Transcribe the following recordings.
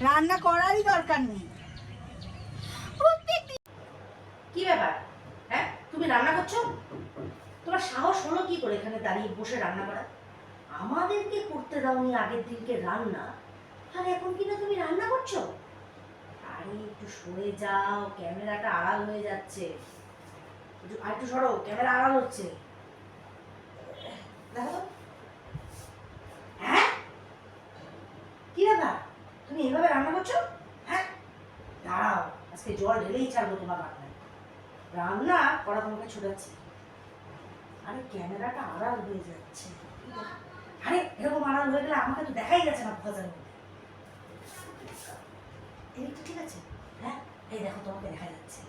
রান্না করারই দরকার নেই। কি ব্যাপার? হ্যাঁ? তুমি রান্না করছ? তোমার সাহস হলো কি করে এখানে দাঁড়িয়ে বসে রান্না করা আমাদেরকে করতে দাওনি আগের দিনকে রান্না। আর এখন কিনা তুমি রান্না করছ? আরে, একটু সরে যাও, ক্যামেরাটা আড়াল হয়ে যাচ্ছে। আর একটু সরো, ক্যামেরা আড়াল হচ্ছে। দেখো হ্যাঁ? কি ব্যাপার? তুমি এভাবে রান্না করছ? হ্যাঁ? দাঁড়াও, আজকে জল ঢেলেই ছাড়বো তোমার বাটনায় রান্না করা তোমাকে ছোটাচ্ছে। আরে ক্যামেরাটা আড়াল হয়ে যাচ্ছে। আরে, এরকম আড়াল হয়ে গেলে আমাকে তো দেখাই যাচ্ছে না ফজার মধ্যে ঠিক আছে। হ্যাঁ এই দেখো, তোমাকে দেখা যাচ্ছে।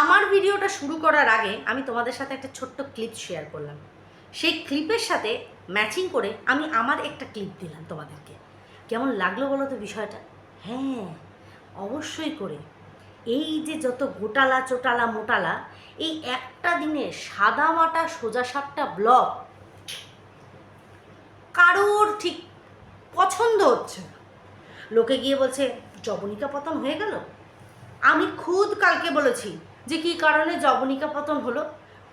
আমার ভিডিওটা শুরু করার আগে আমি তোমাদের সাথে একটা ছোট্ট ক্লিপ শেয়ার করলাম। সেই ক্লিপের সাথে ম্যাচিং করে আমি আমার একটা ক্লিপ দিলাম তোমাদেরকে। কেমন লাগল বলো তো বিষয়টা? হ্যাঁ অবশ্যই করে। এই যে যত গোটালা, চোটালা, মোটালা, এই একটা দিনে সাদা মাটা, সোজা সাপটা ব্লগ কারোর ঠিক পছন্দ হচ্ছে না। লোকে গিয়ে বলছে জবনিকা পতন হয়ে গেল? আমি খুদ কালকে বলেছি যে কি কারণে জবনিকা পতন হলো?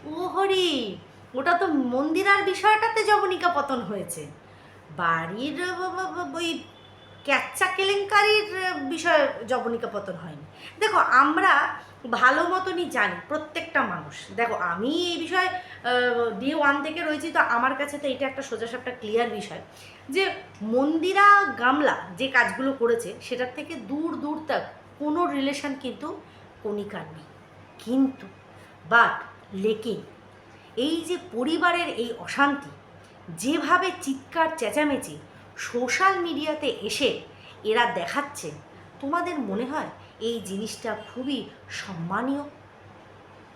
ও হরি ওটা তো মন্দিরার বিষয়টাতে জবনিকা পতন হয়েছে। বাড়ির ওই ক্যাচ্চা কেলেঙ্কারির বিষয়ে জবনিকা পতন হয়নি। দেখো, আমরা ভালো মতনই জানি প্রত্যেকটা মানুষ। দেখো, আমি এই বিষয়ে ডে ওয়ান থেকে রয়েছি, তো আমার কাছে তো এটা একটা সোজাসাপটা ক্লিয়ার বিষয় যে মন্দিরা গামলা যে কাজগুলো করেছে, সেটার থেকে দূর দূর তক কোনো রিলেশন কিন্তু কণিকার নেই। কিন্তু বাট লেকিন এই যে পরিবারের এই অশান্তি, যেভাবে চিৎকার চেঁচামেচি সোশ্যাল মিডিয়াতে এসে এরা দেখাচ্ছে, তোমাদের মনে হয় এই জিনিসটা খুবই সম্মানীয়?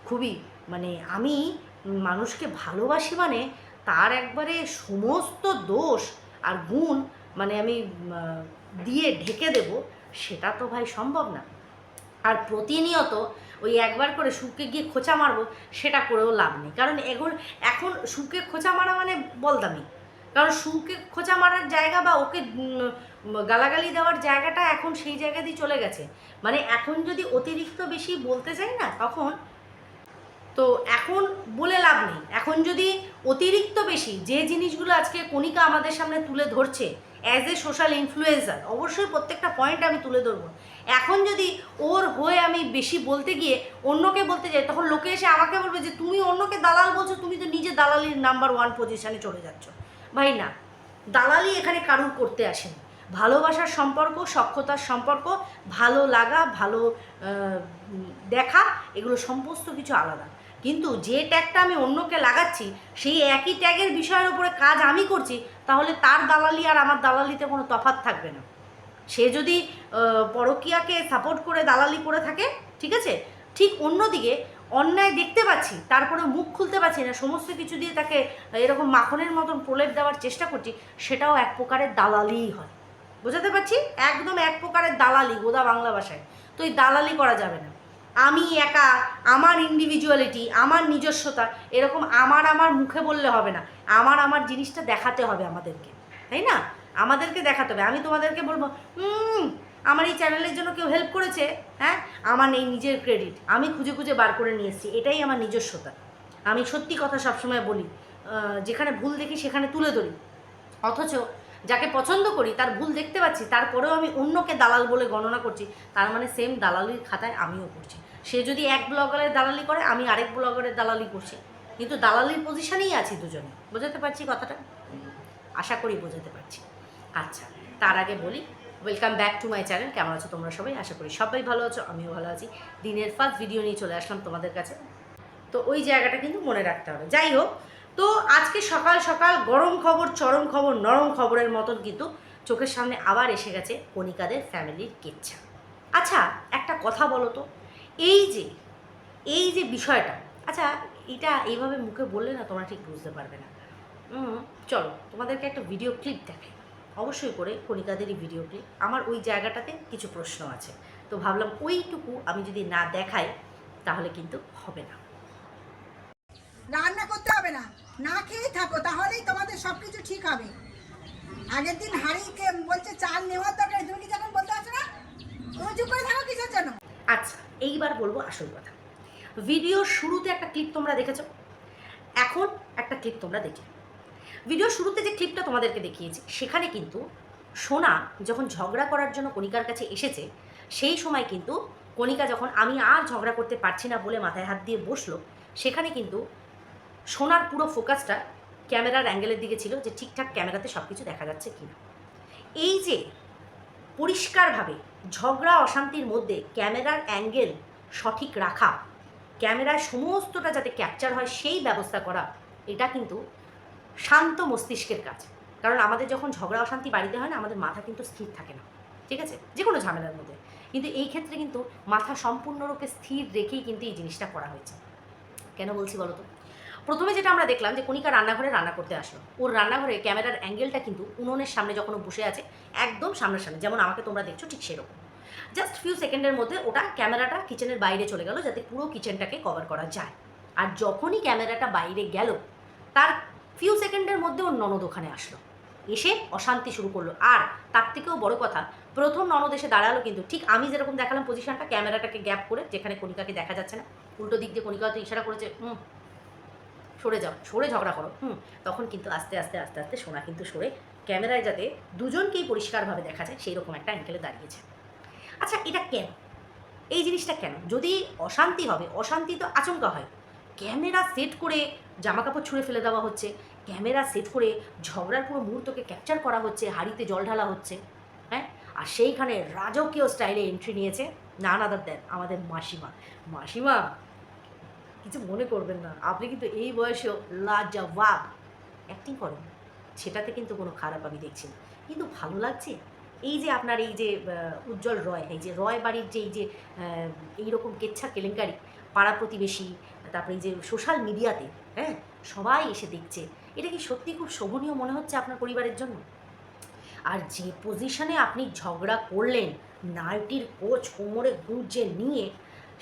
খুবই মানে আমি মানুষকে ভালোবাসি মানে তার একবারে সমস্ত দোষ আর গুণ মানে আমি দিয়ে ঢেকে দেব, সেটা তো ভাই সম্ভব না। আর প্রতিনিয়ত ওই একবার করে সুখে গিয়ে খোঁচা মারবো, সেটা করেও লাভ নেই। কারণ এখন এখন সুখে খোঁচা মারা মানে বলদামি। কারণ সুখে খোঁচা মারার জায়গা বা ওকে গালাগালি দেওয়ার জায়গাটা এখন সেই জায়গা দিয়ে চলে গেছে। মানে এখন যদি অতিরিক্ত বেশি বলতে চাই না, তখন তো এখন বলে লাভ নেই। এখন যদি অতিরিক্ত বেশি যে জিনিসগুলো আজকে কণিকা আমাদের সামনে তুলে ধরছে অ্যাজ এ সোশ্যাল ইনফ্লুয়েন্সার অবশ্যই প্রত্যেকটা পয়েন্ট আমি তুলে ধরবো। এখন যদি ওর হয়ে আমি বেশি বলতে গিয়ে অন্যকে বলতে যাই, তখন লোকে এসে আমাকে বলবে যে, তুমি অন্যকে দালাল বলছো, তুমি তো নিজে দালালির নাম্বার ওয়ান পজিশনে চলে যাচ্ছ। ভাই, না। দালালি এখানে কারুর করতে আসেনি। ভালোবাসার সম্পর্ক সক্ষতার সম্পর্ক, ভালো লাগা, ভালো দেখা, এগুলো সমস্ত কিছু আলাদা। কিন্তু যে ট্যাগটা আমি অন্যকে লাগাচ্ছি, সেই একই ট্যাগের বিষয়ের উপরে কাজ আমি করছি, তাহলে তার দালালি আর আমার দালালিতে কোনো তফাৎ থাকবে না। সে যদি পরকীয়াকে সাপোর্ট করে দালালি করে থাকে, ঠিক আছে? ঠিক অন্যদিকে অন্যায় দেখতে পাচ্ছি তারপরে মুখ খুলতে পারছি না, সমস্ত কিছু দিয়ে তাকে এরকম মাখনের মতন প্রলেপ দেওয়ার চেষ্টা করছি, সেটাও এক প্রকারের দালালিই হয়। বোঝাতে পারছি? একদম এক প্রকারের দালালি গোদা বাংলা ভাষায়। তো এই দালালি করা যাবে না। আমি একা আমার ইন্ডিভিজুয়ালিটি আমার নিজস্বতা এরকম আমার আমার মুখে বললে হবে না। আমার আমার জিনিসটা দেখাতে হবে আমাদেরকে তাই না? আমাদেরকে দেখাতে হবে। আমি তোমাদেরকে বলব "হুম, আমার এই চ্যানেলের জন্য কেউ হেল্প করেছে? হ্যাঁ? আমার এই নিজের ক্রেডিট আমি খুঁজে খুঁজে বার করে নিয়ে এসেছি। এটাই আমার নিজস্বতা। আমি সত্যি কথা সবসময় বলি যেখানে ভুল দেখি সেখানে তুলে ধরি। অথচ যাকে পছন্দ করি, তার ভুল দেখতে পাচ্ছি, তারপরেও আমি অন্যকে দালাল বলে গণনা করছি, তার মানে সেম দালালির খাতায় আমিও করছি। সে যদি এক ব্লগারের দালালি করে, আমি আরেক ব্লগারের দালালি করছি। কিন্তু দালালির পজিশানেই আছি দুজনে। বোঝাতে পারছি কথাটা? আশা করি বোঝাতে পারছি। আচ্ছা তার আগে বলি welcome back to my channel কেমন আছো তোমরা সবাই? আশা করি সবাই ভালো আছো, আমিও ভালো আছি। দিনের ফার্স্ট ভিডিও নিয়ে চলে আসলাম তোমাদের কাছে। তো ওই জায়গাটা কিন্তু মনে রাখতে হবে। যাই হোক তো আজকে সকাল সকাল গরম খবর, চরম খবর, নরম খবরের মতন কিন্তু চোখের সামনে আবার এসে গেছে কণিকাদের ফ্যামিলির কেচ্ছা। আচ্ছা একটা কথা বলো তো, এই যে এই যে বিষয়টা আচ্ছা এটা এইভাবে মুখে বললে না তোমরা ঠিক বুঝতে পারবে না। চলো, তোমাদেরকে একটা ভিডিও ক্লিপ দেখাই। অবশ্যই করে কণিকাদেরই ভিডিও ক্লিপ আমার ওই জায়গাটাতে কিছু প্রশ্ন আছে। তো ভাবলাম ওইটুকু আমি যদি না দেখাই, তাহলে কিন্তু হবে না। রান্না করতে হবে না। না খেয়েই থাকো, তাহলেই তোমাদের সবকিছু ঠিক হবে। আগের দিন হাড়িকে বলছে চাল নেওয়ার দরকার, তুমি কি যখন বলতে পারছ না? তুমি করে থাকো কিসের জন্য? আচ্ছা এইবার বলব আসল কথা। ভিডিওর শুরুতে একটা ক্লিপ তোমরা দেখেছ? এখন একটা ক্লিপ তোমরা দেখলে ভিডিওর শুরুতে যে ক্লিপটা তোমাদেরকে দেখিয়েছি, সেখানে কিন্তু সোনা যখন ঝগড়া করার জন্য কণিকার কাছে এসেছে, সেই সময় কিন্তু কণিকা যখন, আমি আর ঝগড়া করতে পারছি না বলে মাথায় হাত দিয়ে বসল, সেখানে কিন্তু সোনার পুরো ফোকাসটা ক্যামেরার অ্যাঙ্গেলের দিকে ছিল যে ঠিকঠাক ক্যামেরাতে সব কিছু দেখা যাচ্ছে কি না এই যে পরিষ্কারভাবে ঝগড়া, অশান্তির মধ্যে ক্যামেরার অ্যাঙ্গেল সঠিক রাখা ক্যামেরায় সমস্তটা যাতে ক্যাপচার হয় সেই ব্যবস্থা করা, এটা কিন্তু শান্ত মস্তিষ্কের কাজ। কারণ আমাদের যখন ঝগড়া, অশান্তি বাড়িতে হয় না, আমাদের মাথা কিন্তু স্থির থাকে না। ঠিক আছে? যে কোনো ঝামেলার মধ্যে। কিন্তু এই ক্ষেত্রে কিন্তু মাথা সম্পূর্ণরূপে স্থির রেখেই কিন্তু এই জিনিসটা করা হয়েছে। কেন বলছি বলো তো? প্রথমে যেটা আমরা দেখলাম যে কণিকা রান্নাঘরে রান্না করতে আসলো। ওর রান্নাঘরে ক্যামেরার অ্যাঙ্গেলটা কিন্তু উনুনের সামনে যখন বসে আছে, একদম সামনাসামনি, যেমন আমাকে তোমরা দেখছ ঠিক সেরকম। জাস্ট ফিউ সেকেন্ডের মধ্যে ওটা ক্যামেরাটা কিচেনের বাইরে চলে গেল যাতে পুরো কিচেনটাকে কভার করা যায়। আর যখনই ক্যামেরাটা বাইরে গেল, তার ফিউ সেকেন্ডের মধ্যে ওর ননদ ওখানে আসলো। এসে অশান্তি শুরু করল। আর তার থেকেও বড় কথা, প্রথম ননদ এসে দাঁড়াল কিন্তু ঠিক আমি যেরকম দেখালাম পজিশনটা ক্যামেরাটাকে গ্যাপ করে যেখানে কণিকাকে দেখা যাচ্ছে না, উল্টো দিক দিয়ে কণিকা হয়তো ইশারা করেছে, হুম সরে যাও সরে ঝগড়া করো। হুম। তখন কিন্তু আস্তে আস্তে আস্তে আস্তে সোনা কিন্তু সরে ক্যামেরায় যাতে দুজনকেই পরিষ্কারভাবে দেখা যায় সেই রকম একটা অ্যাঙ্গেলে দাঁড়িয়েছে। আচ্ছা এটা কেন? এই জিনিসটা কেন? যদি অশান্তি হবে অশান্তি তো আচমকা হয়। ক্যামেরা সেট করে জামা কাপড় ছুঁড়ে ফেলে দেওয়া হচ্ছে ক্যামেরা সেট করে ঝগড়ার পুরো মুহূর্তকে ক্যাপচার করা হচ্ছে হাড়িতে জল ঢালা হচ্ছে হ্যাঁ? আর সেইখানে রাজকীয় স্টাইলে এন্ট্রি নিয়েছে না নাদার দেন আমাদের মাসিমা। মাসিমা কিছু মনে করবেন না। আপনি কিন্তু এই বয়সেও লাজবাব। অ্যাক্টিং করেন। সেটাতে কিন্তু কোনো খারাপ আমি দেখছি না। কিন্তু ভালো লাগছে? এই যে আপনার এই যে উজ্জ্বল রয়, এই যে রয় বাড়ির যে এই যে এইরকম কেচ্ছা কেলেঙ্কারি, পাড়া প্রতিবেশী, তারপরে এই যে সোশ্যাল মিডিয়াতে হ্যাঁ সবাই এসে দেখছে। এটা কি সত্যি খুব শোভনীয় মনে হচ্ছে আপনার পরিবারের জন্য? আর যে পজিশনে আপনি ঝগড়া করলেন নাইটির কোচ কোমরে গুঁজে নিয়ে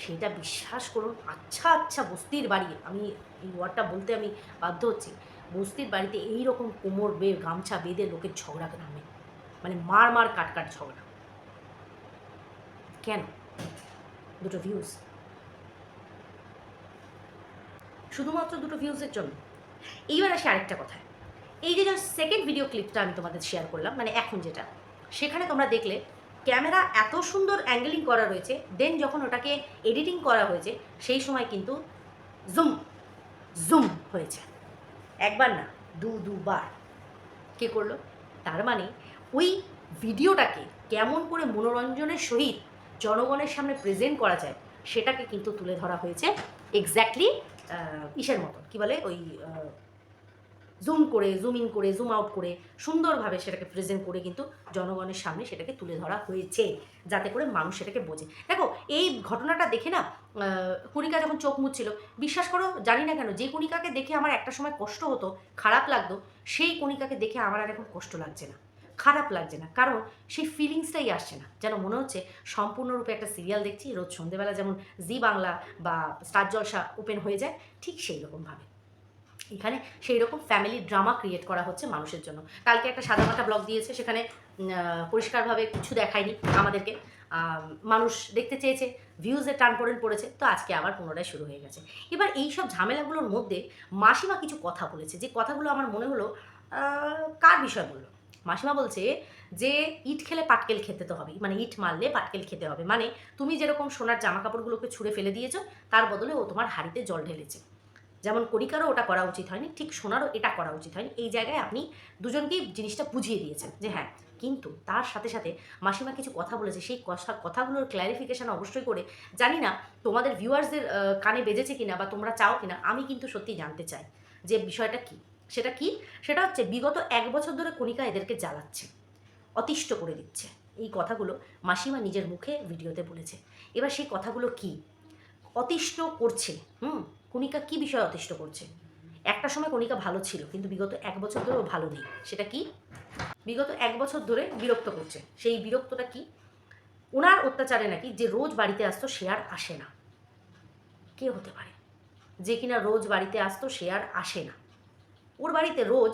সেটা বিশ্বাস করুন আচ্ছা আচ্ছা বস্তির বাড়ি। আমি এই ওয়ার্ডটা বলতে আমি বাধ্য হচ্ছি। বস্তির বাড়িতে এই রকম কোমর বে গামছা বেঁধে লোকের ঝগড়া নামে মানে মার মার, কাট কাট ঝগড়া। কেন? দুটো ভিউজ শুধুমাত্র দুটো ভিউজের জন্য। এইবার আসি আরেকটা কথায়। এই যে সেকেন্ড ভিডিও ক্লিপটা আমি তোমাদের শেয়ার করলাম মানে এখন যেটা, সেখানে তোমরা দেখলে ক্যামেরা এত সুন্দর অ্যাঙ্গেলিং করা রয়েছে দেন যখন ওটাকে এডিটিং করা হয়েছে, সেই সময় কিন্তু জুম জুম হয়েছে। একবার না, দু, দুবার। কে করল? তার মানে ওই ভিডিওটাকে কেমন করে মনোরঞ্জনের সহিত জনগণের সামনে প্রেজেন্ট করা যায়, সেটাকে কিন্তু তুলে ধরা হয়েছে এক্স্যাক্টলি ইসের মতন। কি বলে? ওই জুম করে জুম ইন করে জুম আউট করে সুন্দরভাবে সেটাকে প্রেজেন্ট করে কিন্তু জনগণের সামনে সেটাকে তুলে ধরা হয়েছে, যাতে করে মানুষ সেটাকে বোঝে। দেখো, এই ঘটনাটা দেখে না কণিকা যখন চোখ মুচ্ছিল বিশ্বাস করো, জানি না কেন, যে কণিকাকে দেখে আমার একটা সময় কষ্ট হতো, খারাপ লাগতো, সেই কণিকাকে দেখে আমার আর এখন কষ্ট লাগছে না, খারাপ লাগছে না, কারণ সেই ফিলিংসটাই আসছে না। যেন মনে হচ্ছে সম্পূর্ণরূপে একটা সিরিয়াল দেখছি, রোজ সন্ধেবেলা যেমন জি বাংলা বা স্টার জলসা ওপেন হয়ে যায়, ঠিক সেই রকমভাবে এখানে সেই রকম ফ্যামিলি ড্রামা ক্রিয়েট করা হচ্ছে মানুষের জন্য। কালকে একটা সাদামাটা ব্লগ দিয়েছে, সেখানে পরিষ্কারভাবে কিছু দেখায়নি আমাদেরকে। মানুষ দেখতে চেয়েছে ভিউজের টান পড়েন পড়েছে, তো আজকে আবার পুনরায় শুরু হয়ে গেছে। এবার এই সব ঝামেলাগুলোর মধ্যে মাসিমা কিছু কথা বলেছে, যে কথাগুলো আমার মনে হলো কার বিষয় বলল? মাসিমা বলছে যে, ইট খেলে পাটকেল খেতে তো হবে মানে ইট মারলে পাটকেল খেতে হবে। মানে তুমি যেরকম সোনার জামা কাপড়গুলোকে ছুঁড়ে ফেলে দিয়েছ, তার বদলে ও তোমার হাড়িতে জল ঢেলেছে। যেমন করিকারও ওটা করা উচিত হয়নি, ঠিক সোনারও এটা করা উচিত হয়নি। এই জায়গায় আপনি দুজনকেই জিনিসটা বুঝিয়ে দিয়েছেন যে হ্যাঁ কিন্তু তার সাথে সাথে মাসিমা কিছু কথা বলেছে, সেই কথা, কথাগুলোর ক্ল্যারিফিকেশান অবশ্যই করে, জানি না তোমাদের ভিউয়ার্সদের কানে বেজেছে কিনা বা তোমরা চাও কিনা, আমি কিন্তু সত্যি জানতে চাই যে বিষয়টা কি। সেটা কি? সেটা হচ্ছে বিগত এক বছর ধরে কণিকা এদেরকে জ্বালাচ্ছে, অতিষ্ঠ করে দিচ্ছে। এই কথাগুলো মাসিমা নিজের মুখে ভিডিওতে বলেছে। এবার সেই কথাগুলো কি? অতিষ্ঠ করছে, হুম? কণিকা কি বিষয়ে অতিষ্ঠ করছে? একটা সময় কণিকা ভালো ছিল, কিন্তু বিগত এক বছর ধরে ও ভালো নেই। সেটা কি? বিগত এক বছর ধরে বিরক্ত করছে। সেই বিরক্তটা কি? ওনার অত্যাচারে নাকি যে রোজ বাড়িতে আসতো সে আর আসে না। কে হতে পারে? যে কিনা রোজ বাড়িতে আসতো সে আর আসে না। ওর বাড়িতে রোজ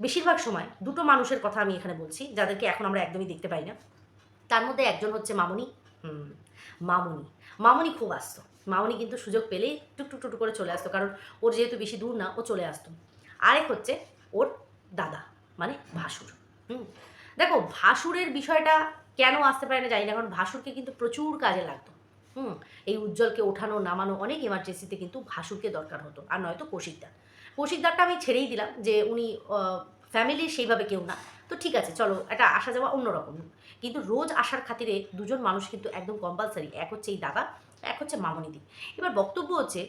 বেশিরভাগ সময় দুটো মানুষের কথা আমি এখানে বলছি, যাদেরকে এখন আমরা একদমই দেখতে পাই না। তার মধ্যে একজন হচ্ছে মামনি হুম, মামনি। মামনি খুব আসতো। মামনি কিন্তু সুযোগ পেলেই টুক টুক টুক করে চলে আসতো, কারণ ওর যেহেতু বেশি দূর না, ও চলে আসতো। আরেক হচ্ছে ওর দাদা মানে ভাসুর। হুম, দেখো ভাসুরের বিষয়টা কেন আসতে পারে না জানি না, কারণ ভাসুরকে কিন্তু প্রচুর কাজে লাগতো। হুম, এই উজ্জ্বলকে ওঠানো, নামানো অনেক এমার্জেন্সিতে কিন্তু ভাসুরকে দরকার হতো, আর নয়তো কৌশিকদার। কৌশিকদারটা আমি ছেড়েই দিলাম যে উনি ফ্যামিলির সেইভাবে কেউ না। তো ঠিক আছে, চলো এটা আসা যাওয়া অন্যরকম। কিন্তু রোজ আসার খাতিরে দুজন মানুষ কিন্তু একদম কম্পালসারি এক হচ্ছে এই দাদা, এক হচ্ছে মামনিদি এবার বক্তব্য হচ্ছে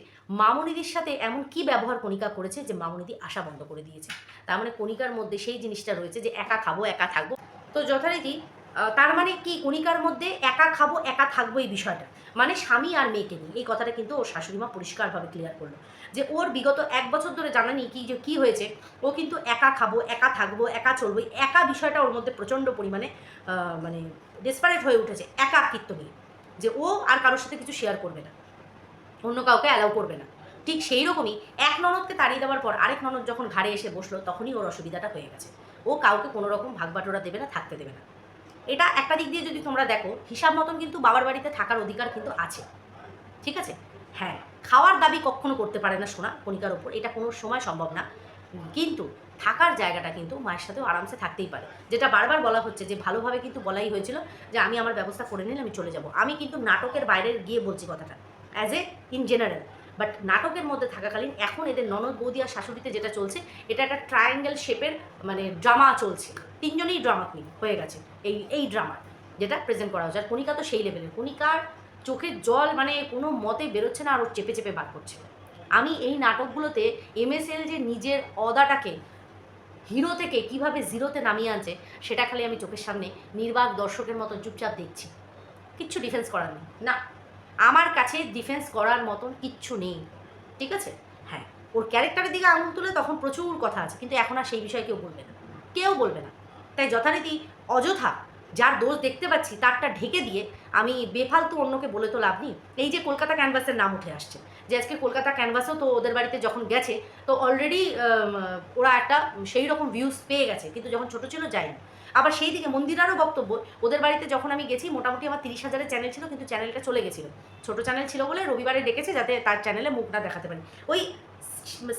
মামনিদির সাথে এমন কি ব্যবহার কণিকা করেছে যে মামনিদি আসা বন্ধ করে দিয়েছে? তার মানে কণিকার মধ্যে সেই জিনিসটা রয়েছে যে একা খাব, একা থাকব। তো যথারীতি তার মানে কি কণিকার মধ্যে একা খাব, একা থাকব এই বিষয়টা? মানে স্বামী আর মেয়েকে নিয়ে। এই কথাটা কিন্তু ওর শাশুড়িমা পরিষ্কারভাবে ক্লিয়ার করল। যে ওর বিগত এক বছর ধরে জানা নেই কি যে কী হয়েছে। ও কিন্তু একা খাব, একা থাকব, একা চলবো একা বিষয়টা ওর মধ্যে প্রচণ্ড পরিমাণে মানে ডেসপারেট হয়ে উঠেছে একাকিত্ব নিয়ে। যে ও আর কারোর সাথে কিছু শেয়ার করবে না। অন্য কাউকে অ্যালাউ করবে না। ঠিক সেই রকমই এক ননদকে তাড়িয়ে দেওয়ার পর আরেক ননদ যখন ঘাড়ে এসে বসল, তখনই ওর অসুবিধাটা হয়ে গেছে। ও কাউকে কোনো রকম ভাগবাটোরা দেবে না, থাকতে দেবে না। এটা একটা দিক দিয়ে যদি তোমরা দেখো, হিসাব মতন কিন্তু বাবার বাড়িতে থাকার অধিকার কিন্তু আছে। ঠিক আছে? হ্যাঁ খাওয়ার দাবি কখনো করতে পারে না সোনা কণিকার ওপর। এটা কোনো সময় সম্ভব না। কিন্তু থাকার জায়গাটা কিন্তু মায়ের সাথেও আরামসে থাকতেই পারে। যেটা বারবার বলা হচ্ছে যে ভালোভাবে কিন্তু বলাই হয়েছিল যে আমি আমার ব্যবস্থা করে নিলে আমি চলে যাব। আমি কিন্তু নাটকের বাইরে গিয়ে বলছি কথাটা। As a in general but নাটকের মধ্যে থাকাকালীন এখন এদের ননদ বৌদি আর শাশুড়িতে যেটা চলছে, এটা একটা ট্রায়াঙ্গেল শেপের মানে ড্রামা চলছে। তিনজনেই ড্রামা কুইন হয়ে গেছে এই এই ড্রামা যেটা প্রেজেন্ট করা হচ্ছে আর কণিকা তো সেই লেভেলের কণিকার চোখের জল মানে কোনো মতে বেরোচ্ছে না আর চেপে চেপে বার করছে। আমি এই নাটকগুলোতে এমএসএল যে নিজের অদাটাকে হিরো থেকে কীভাবে জিরোতে নামিয়ে আনছে, সেটা খালি আমি চোখের সামনে নির্বাক দর্শকের মতো চুপচাপ দেখছি। কিচ্ছু ডিফেন্স করার নেই। না। আমার কাছে ডিফেন্স করার মতন কিচ্ছু নেই। ঠিক আছে? হ্যাঁ ওর ক্যারেক্টারের দিকে আঙুল তুলে তখন প্রচুর কথা আছে, কিন্তু এখন আর সেই বিষয়ে কেউ বলবে না। কেউ বলবে না। তাই যথারীতি অযথা যার দোষ দেখতে পাচ্ছি, তারটা ঢেকে দিয়ে আমি বেফালতু অন্যকে বলে তো লাভ নেই। এই যে কলকাতা ক্যানভাসের নাম উঠে আসছে, যে আজকে কলকাতা ক্যানভাসও তো ওদের বাড়িতে যখন গেছে, তো অলরেডি ওরা একটা সেই রকম ভিউজ পেয়ে গেছে, কিন্তু যখন ছোট ছিল যায়নি। আবার সেই দিকে মন্দিরারও বক্তব্য, ওদের বাড়িতে যখন আমি গেছি, মোটামুটি আমার তিরিশ হাজারের চ্যানেল ছিল, কিন্তু চ্যানেলটা চলে গেছিল। ছোট চ্যানেল ছিল বলে রবিবারে ডেকেছে যাতে তার চ্যানেলে মুখ না দেখাতে পারি। ওই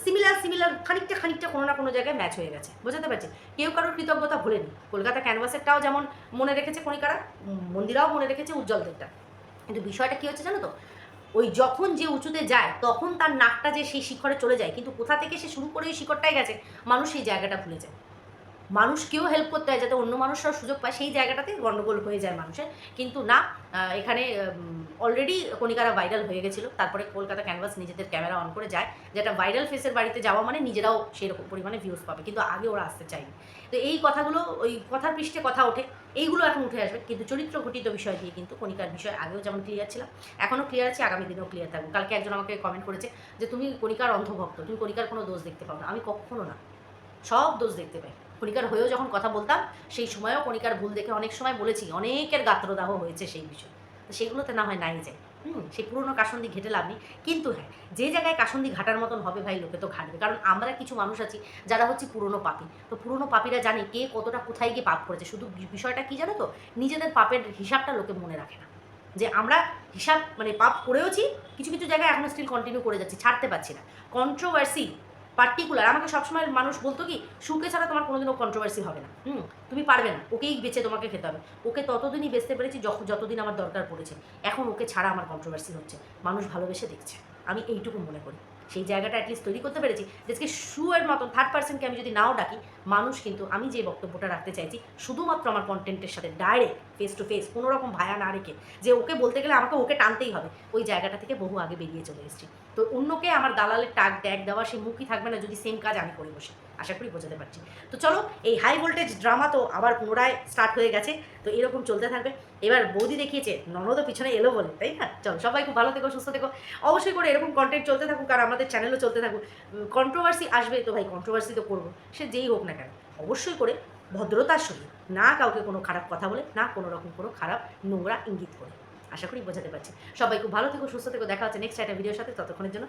সিমিলার সিমিলার খানিকটা খানিকটা কোনো না কোনো জায়গায় ম্যাচ হয়ে গেছে। বোঝাতে পারছি? কেউ কারোর কৃতজ্ঞতা ভুলেনি। কলকাতা ক্যানভাসেরটাও যেমন মনে রেখেছে কণিকারা, মন্দিরাও মনে রেখেছে উজ্জ্বলদেরটা কিন্তু বিষয়টা কী হচ্ছে জানো তো? ওই যখন যে উঁচুতে যায়, তখন তার নাকটা যে সেই শিখরে চলে যায়, কিন্তু কোথা থেকে সে শুরু করে ওই শিখরটাই গেছে, মানুষ সেই জায়গাটা ভুলে যায়। মানুষকেও হেল্প করতে হয়, যাতে অন্য মানুষরাও সুযোগ পায়, সেই জায়গাটাতে গণ্ডগোল হয়ে যায় মানুষের। কিন্তু না এখানে অলরেডি কণিকারা ভাইরাল হয়ে গেছিল, তারপরে কলকাতা ক্যানভাস নিজেদের ক্যামেরা অন করে যায়, যেটা ভাইরাল ফেসের বাড়িতে যাওয়া মানে নিজেরাও সেই রকম পরিমাণে ভিউজ পাবে, কিন্তু আগে ওরা আসতে চায়নি। তো এই কথাগুলো, ওই কথার পৃষ্ঠে কথা ওঠে, এইগুলো এখন উঠে আসবে, কিন্তু চরিত্র ঘটিত বিষয় দিয়ে কিন্তু কণিকার বিষয় আগেও যেমন ক্লিয়ার ছিলাম এখনও ক্লিয়ার আছে, আগামী দিনেও ক্লিয়ার থাকব। কালকে একজন আমাকে কমেন্ট করেছে যে, তুমি কণিকার অন্ধভক্ত, তুমি কণিকার কোনো দোষ দেখতে পাও না। আমি কখনো না, সব দোষ দেখতে পাই। কণিকার হয়েও যখন কথা বলতাম, সেই সময়ও কণিকার ভুল দেখে অনেক সময় বলেছি, অনেকের গাত্রদাহ হয়েছে সেই বিষয়। তো সেগুলোতে না হয় নাই যায় হুম, সেই পুরনো কাসন্দি ঘেটে লাভ নেই। কিন্তু হ্যাঁ যে জায়গায় কাসন্দি ঘাটার মতন হবে ভাই, লোকে তো ঘাটবে। কারণ আমরা কিছু মানুষ আছি, যারা হচ্ছে পুরনো পাপি। তো পুরনো পাপীরা জানে কে কতটা কোথায় গিয়ে পাপ করেছে। শুধু বিষয়টা কি জানো তো? নিজেদের পাপের হিসাবটা লোকে মনে রাখে না। যে আমরা হিসাব মানে পাপ করেওছি, কিছু কিছু জায়গায় এখনও স্টিল কন্টিনিউ করে যাচ্ছি, ছাড়তে পারছি না। কন্ট্রোভার্সি পার্টিকুলার আমাকে সবসময় মানুষ বলতো কি, সুখে ছাড়া তোমার কোনোদিনও কন্ট্রোভার্সি হবে না। হুম, তুমি পারবে না। ওকেই বেঁচে তোমাকে খেতে হবে। ওকে ততদিনই বেচতে পেরেছি যখন যতদিন আমার দরকার পড়েছে। এখন ওকে ছাড়া আমার কন্ট্রোভার্সি হচ্ছে। মানুষ ভালোবেসে দেখছে। আমি এইটুকু মনে করি। সেই জায়গাটা অ্যাটলিস্ট তৈরি করতে পেরেছি। আজকে শুয়ের মতো থার্ড পার্সনকে আমি যদি নাও ডাকি, মানুষ কিন্তু আমি যে বক্তব্যটা রাখতে চাইছি, শুধুমাত্র আমার কন্টেন্টের সাথে ডাইরেক্ট ফেস টু ফেস কোনো রকম ভায়া না রেখে, যে ওকে বলতে গেলে আমাকে ওকে টানতেই হবে, ওই জায়গাটা থেকে বহু আগে বেরিয়ে চলে এসেছি। তো অন্যকে আমার দালালের টাক ট্যাগ দেওয়া, সে মুখই থাকবে না, যদি সেম কাজ আমি করে বসি। আশা করি বোঝাতে পারছি। তো চলো, এই হাই ভোল্টেজ ড্রামা তো আবার পুনরায় স্টার্ট হয়ে গেছে, তো এরকম চলতে থাকবে। এবার বৌদি দেখিয়েছে, ননদও পিছনে এলো বলে, তাই না? চলো, সবাই খুব ভালো থেকো, সুস্থ থেকো। অবশ্যই করে এরকম কন্টেন্ট চলতে থাকুক আর আমাদের চ্যানেলও চলতে থাকুক। কন্ট্রোভার্সি আসবে তো ভাই কন্ট্রোভার্সি তো করব, সে যেই হোক না কেন। অবশ্যই করে ভদ্রতার সঙ্গে না কাউকে কোনো খারাপ কথা বলে, না কোনো রকম কোনো খারাপ নোংরা ইঙ্গিত করে। আশা করি বোঝাতে পারছি। সবাই খুব ভালো থেকো, সুস্থ থেকো, দেখা হচ্ছে নেক্সট একটা ভিডিওর সাথে, ততক্ষণের জন্য।